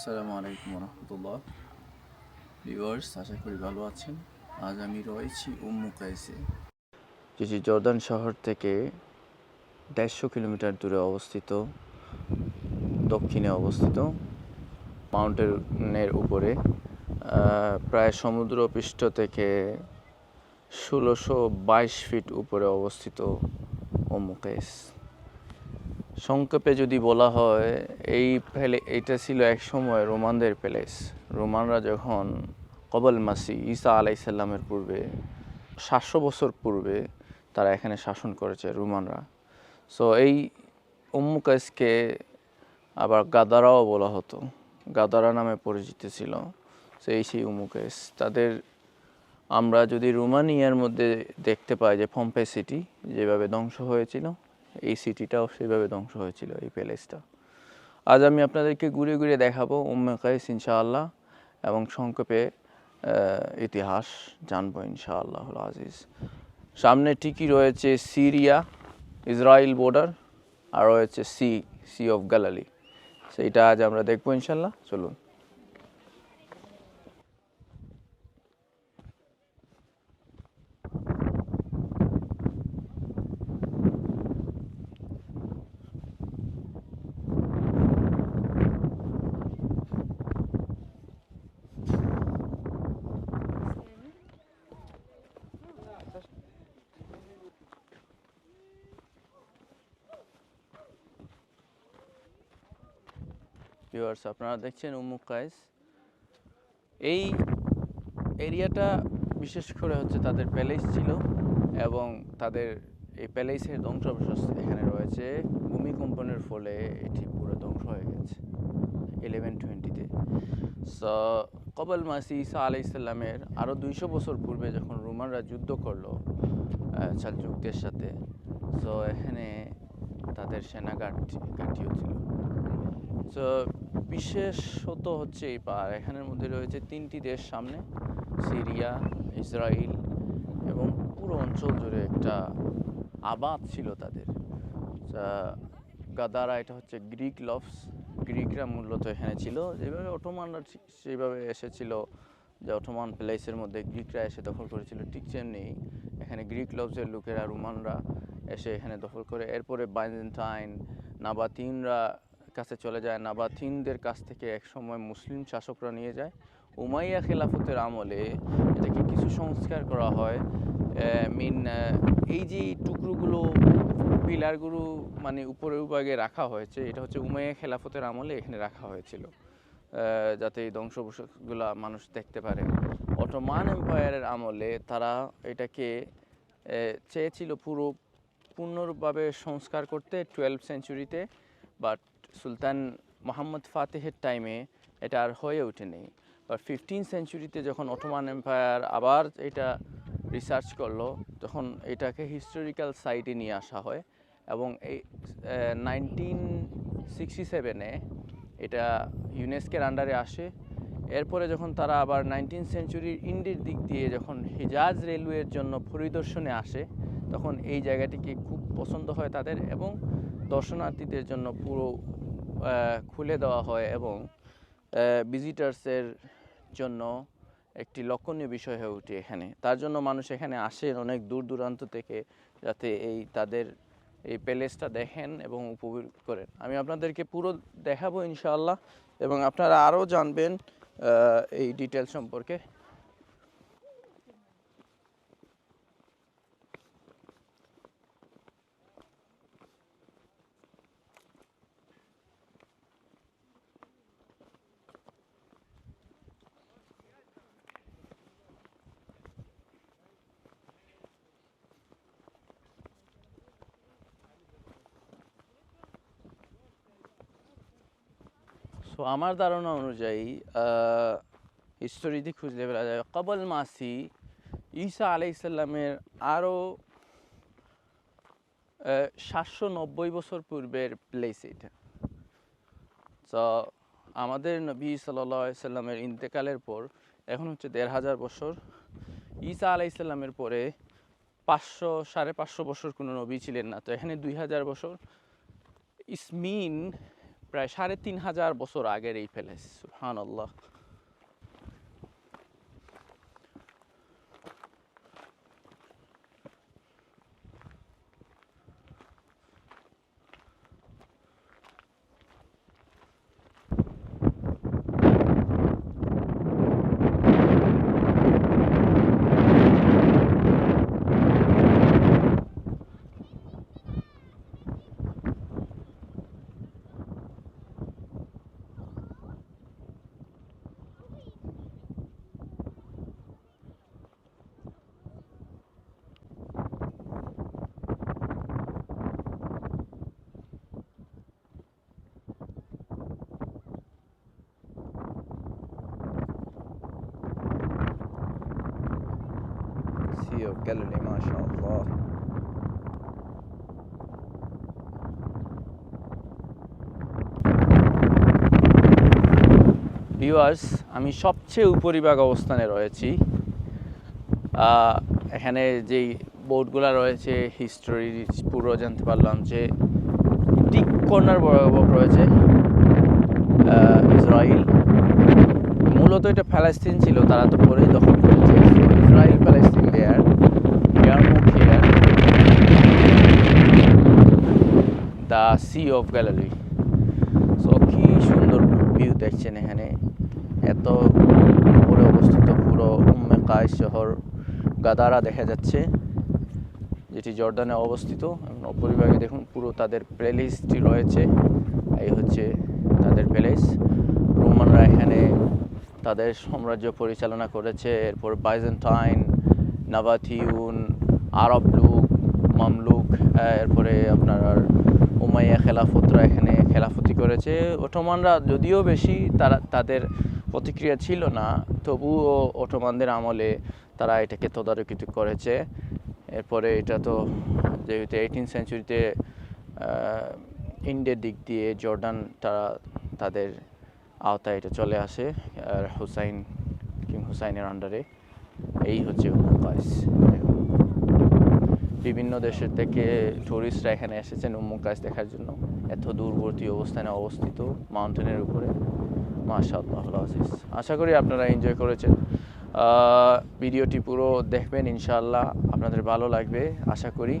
আসসালামু আলাইকুম রহমতুল্লাহ ভিউয়ার্স আশা করি ভালো আছেন। আজ আমি রয়েছি উম্মু কাইসে। যেটি জর্দান শহর থেকে দেড়শো কিলোমিটার দূরে অবস্থিত, দক্ষিণে অবস্থিত। মাউন্টেনের উপরে প্রায় সমুদ্রপৃষ্ঠ থেকে ষোলোশো বাইশ ফিট উপরে অবস্থিত উম্মু কাইস। সংক্ষেপে যদি বলা হয়, এই প্যালে এটা ছিল এক সময় রোমানদের প্যালেস। রোমানরা যখন কবল মাসি ঈসা আলাইসাল্লামের পূর্বে, সাতশো বছর পূর্বে তারা এখানে শাসন করেছে রোমানরা। সো এই উম্মুকাইসকে আবার গাদারাও বলা হতো। গাদারা নামে পরিচিত ছিল। সেই সেই উম্মুকাইস তাদের আমরা যদি রোমানিয়ার মধ্যে দেখতে পাই যে ফম্পে সিটি যেভাবে ধ্বংস হয়েছিল এই সিটিটাও সেভাবে ধ্বংস হয়েছিল, এই প্যালেসটা। আজ আমি আপনাদেরকে ঘুরে ঘুরে দেখাবো উম্মে কাইস ইনশাআল্লাহ এবং সংক্ষেপে ইতিহাস জানব ইনশাআল্লাহ আজিজ। সামনে ঠিকই রয়েছে সিরিয়া ইসরায়েল বর্ডার আর রয়েছে সি সি অফ গ্যালালি সেইটা আজ আমরা দেখব ইনশাল্লাহ চলুন। ভিউয়ার্স আপনারা দেখছেন উম্মুক কাইস এই এরিয়াটা বিশেষ করে হচ্ছে তাদের প্যালেস ছিল এবং তাদের এই প্যালেসের ধ্বংসাবশেষ এখানে রয়েছে। ভূমিকম্পনের ফলে এটি পুরো ধ্বংস হয়ে গেছে ইলেভেন টোয়েন্টিতে সো কবল মাসি ঈসা আলাইসাল্লামের আরও দুইশো বছর পূর্বে যখন রোমানরা যুদ্ধ করল আহ, সালজুকদের সাথে সো এখানে তাদের সেনা ঘাটি ছিল তো বিশেষত হচ্ছে এই পাহাড়। এখানের মধ্যে রয়েছে তিনটি দেশ সামনে, সিরিয়া ইসরায়েল এবং পুরো অঞ্চল জুড়ে একটা আবাদ ছিল তাদের। গাদারা, এটা হচ্ছে গ্রিক লভস। গ্রিকরা মূলত এখানে ছিল। যেভাবে অটোমানরা সেইভাবে এসেছিল, যে অটোমান প্লেসের মধ্যে গ্রিকরা এসে দখল করেছিল, ঠিক তেমনি এখানে গ্রিক লভসের লোকেরা, রোমানরা এসে এখানে দখল করে। এরপরে বাইজেন্টাইন নাবাতিনরা কাছে চলে যায় না বা নাবাথিনদের কাছ থেকে একসময় মুসলিম শাসকরা নিয়ে যায়। উমাইয়া খেলাফতের আমলে এটাকে কিছু সংস্কার করা হয়। মিন এই যে টুকরোগুলো পিলারগুলো মানে উপরের ভাগে রাখা হয়েছে, এটা হচ্ছে উমাইয়া খেলাফতের আমলে এখানে রাখা হয়েছিল যাতে এই ধ্বংসবশেষগুলো মানুষ দেখতে পারে। অটোমান এম্পায়ারের আমলে তারা এটাকে চেয়েছিল পুরো, পূর্ণরূপভাবে সংস্কার করতে টুয়েলভ সেঞ্চুরিতে বাট সুলতান মোহাম্মদ ফাতেহের টাইমে এটা আর হয়ে ওঠেনি। বাট ফিফটিন সেঞ্চুরিতে যখন অটোমান এম্পায়ার আবার এটা রিসার্চ করল, তখন এটাকে হিস্টোরিক্যাল সাইটে নিয়ে আসা হয় এবং এই নাইনটিন সিক্সটি সেভেনে এটা ইউনেস্কের আন্ডারে আসে। এরপরে যখন তারা আবার নাইনটিন সেঞ্চুরির ইন্ডির দিক দিয়ে যখন হিজাজ রেলওয়ের জন্য পরিদর্শনে আসে, তখন এই জায়গাটিকে খুব পছন্দ হয় তাদের এবং দর্শনার্থীদের জন্য পুরো খুলে দেওয়া হয় এবং ভিজিটার্সের জন্য একটি লক্ষণীয় বিষয় হয়ে ওঠে এখানে। তার জন্য মানুষ এখানে আসেন অনেক দূর দূরান্ত থেকে যাতে এই তাদের এই প্যালেসটা দেখেন এবং উপভোগ করেন। আমি আপনাদেরকে পুরো দেখাবো ইনশাআল্লাহ এবং আপনারা আরও জানবেন এই ডিটেল সম্পর্কে। সো আমার ধারণা অনুযায়ী হিস্টোরিতে খুঁজলে বেলা যায় কবল মাসি ঈসা আলাইসাল্লামের আরও সাতশো নব্বই বছর পূর্বের প্লেস এটা। তো আমাদের নবী সাল্লামের ইন্তেকালের পর, এখন হচ্ছে দেড় হাজার বছর। ঈসা আলাইসাল্লামের পরে পাঁচশো, সাড়ে পাঁচশো বছর কোনো নবী ছিলেন না। তো এখানে দুই হাজার বছর। ইসমিন প্রায় সাড়ে তিন হাজার বছর আগের এই প্যালেস সুহান আল্লাহ Sea of Galilee, mashallah. Viewers আমি সবচেয়ে উপরিভাগ অবস্থানে রয়েছি। এখানে যেই বোর্ডগুলো রয়েছে হিস্টোরি পুরো জানতে পারলাম যে ঠিক কর্নার বরাবর রয়েছে ইসরায়েল মূলত এটা প্যালেস্তিন ছিল তারা তো পরেই দখল করেছে। Israel Palestine there Yarmouk here the Sea of Galilee so কি সুন্দর ভিউ দেখছেন এখানে। এত উপরে অবস্থিত পুরো উম্মে কায় শহর গাদারা দেখা যাচ্ছে, যেটি জর্দানে অবস্থিত। এবং অপরিভাগে দেখুন, পুরো তাদের প্লেলিস্টটি রয়েছে। এই হচ্ছে তাদের প্যালেস রোমানরা এখানে তাদের সাম্রাজ্য পরিচালনা করেছে। এরপর বাইজেন্টাইন নাবাথিউন আরব লুক মামলুক এরপরে আপনার উমাইয়া খেলাফতরা এখানে খেলাফতি করেছে। ওটোমানরা যদিও বেশি তারা, তাদের প্রতিক্রিয়া ছিল না, তবুও ওটোমানদের আমলে তারা এটাকে তদারকিত করেছে। এরপরে এটা তো যেহেতু এইটিন সেঞ্চুরিতে ইন্ডিয়ার দিক দিয়ে জর্ডান তারা, তাদের আওতায় এটা চলে আসে, আর হুসাইন কিং হুসাইনের আন্ডারে এই হচ্ছে কায়েস। বিভিন্ন দেশের থেকে টুরিস্টরা এখানে এসেছেন উম্মুল কায়েস দেখার জন্য। এত দূরবর্তী অবস্থানে অবস্থিত মাউন্টেনের উপরে। মাশাআল্লাহ আজিজ আশা করি আপনারা এনজয় করেছেন। ভিডিওটি পুরো দেখবেন, ইনশাআল্লাহ। আপনাদের ভালো লাগবে, আশা করি।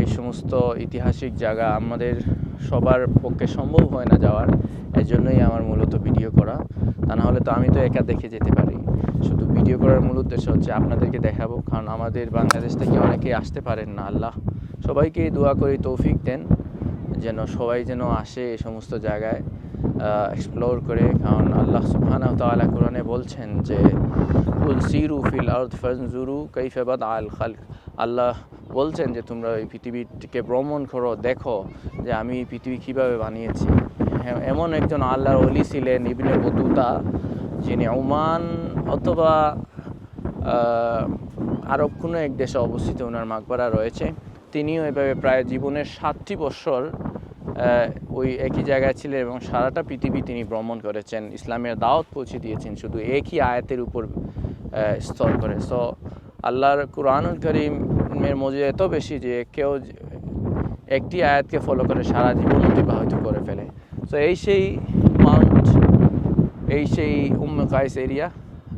এই সমস্ত ঐতিহাসিক জায়গা আমাদের সবার পক্ষে সম্ভব হয় না যাওয়ার। এই জন্যই আমার মূলত ভিডিও করা। তা না হলে তো আমি তো একা দেখে যেতে পারি। ভিডিও করার মূল উদ্দেশ্য হচ্ছে আপনাদেরকে দেখাবো। কারণ আমাদের বাংলাদেশ থেকে অনেকেই আসতে পারেন না আল্লাহ। সবাইকে দোয়া করি তৌফিক দেন যেন সবাই যেন আসে এই সমস্ত জায়গায় এক্সপ্লোর করে। কারণ আল্লাহ সুবহানাহু তাআলা কোরআনে বলছেন যে সিরু ফিল আরদ ফানজুরু কাইফা বাদা আল খালক। আল্লাহ বলছেন যে তোমরা এই পৃথিবীটিকে ভ্রমণ করো দেখো যে আমি পৃথিবী কীভাবে বানিয়েছি। হ্যাঁ, এমন একজন আল্লাহর অলি ছিলেন ইবনে বতুতা যিনি ওমান অথবা আরব কোনো এক দেশে অবস্থিত ওনার মাকবারা রয়েছে, তিনিও এভাবে প্রায় জীবনের সাতটি বছর ওই একই জায়গায় ছিলেন এবং সারাটা পৃথিবী তিনি ভ্রমণ করেছেন। ইসলামের দাওয়াত পৌঁছে দিয়েছেন, শুধু একই আয়াতের উপর স্তর করে। সো আল্লাহর কুরআনুল করিমের মজুদ এত বেশি যে কেউ একটি আয়াতকে ফলো করে সারা জীবন অতিবাহিত করে ফেলে। সো এই সেই মাউন্ট এই সেই উম্মে কাইস এরিয়া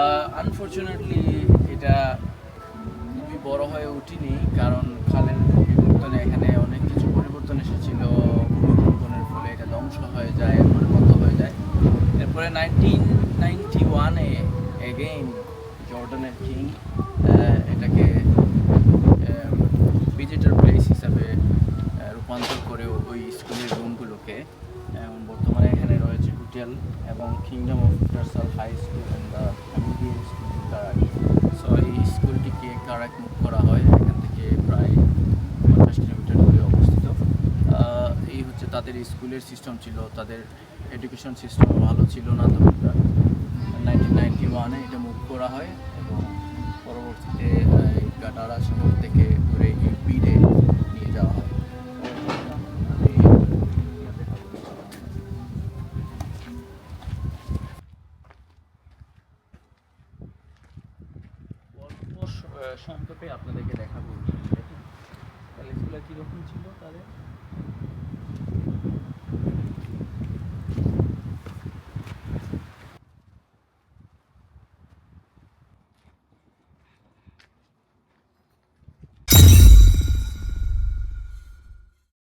Uh, আনফর্চুনেটলি এটা খুবই বড় হয়ে উঠিনি, কারণ খালের পরিবর্তনে এখানে অনেক কিছু পরিবর্তন এসেছিল ভূমিকম্পনের ফলে এটা ধ্বংস হয়ে যায় এরপরে বন্ধ হয়ে যায়। এরপরে নাইনটিন নাইনটি ওয়ানে এগেইন জর্ডানের কিং এটাকে স্কুলের সিস্টেম ছিল তাদের এডুকেশন সিস্টেম ভালো ছিল না তখন নাইনটিন নাইনটি ওয়ানে এটা মুভ করা হয় এবং পরবর্তীতে গাটারা শহর থেকে ধরে ইউপিতে নিয়ে যাওয়া হয়। অল্প স- আহ, সংক্ষেপে আপনাদেরকে দেখাবো। প্যালেসগুলো কীরকম ছিল তাদের?